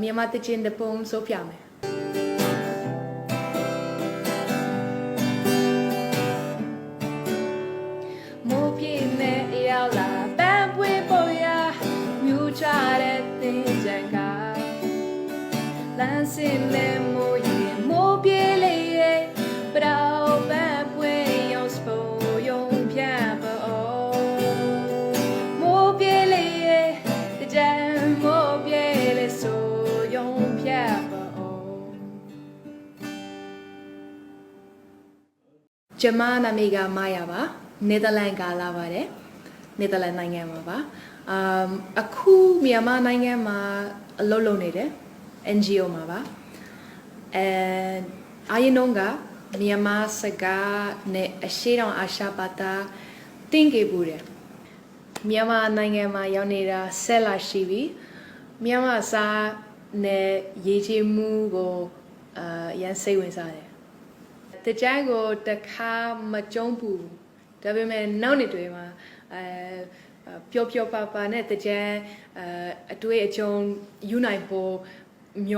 မြန်မာတချင်းတပုံဆိုပြမယ်မိုးပြည့်နဲ့အရောက်လာပန်းပွေးပေါ်ရမြူချတဲ့တင်ကြံကလမ်းစင်နဲ့မိုးရင်မိုးပြေး ကျမနာမည်ကမာယာပါနယ်သာလန်ကလာပါတယ်နယ်သာလန်နိုင်ငံမှာပါအမ်အခုမြန်မာနိုင်ငံမှာအလုပ်လုပ်နေတယ် NGO မှာပါအဲအရင်တော့ကမြန်မာစကားနဲ့အရှိတောင်အာရှပါတာတင်ခဲ့ဘူးတယ်မြန်မာနိုင်ငံမှာရောက်နေတာဆက်လာရှိပြီမြန်မာစာနဲ့ရေးချမှုကိုအာရန်စိတ်ဝင်စားတယ် တကြိုင်ကိုတခါမကြုံဘူးဒါပေမဲ့နောက်နေ့တွေမှာအဲပျော်ပျော်ပါပါနဲ့တကြိုင်အဲအတွေ့အကြုံယူနိုင်ဖို့မျော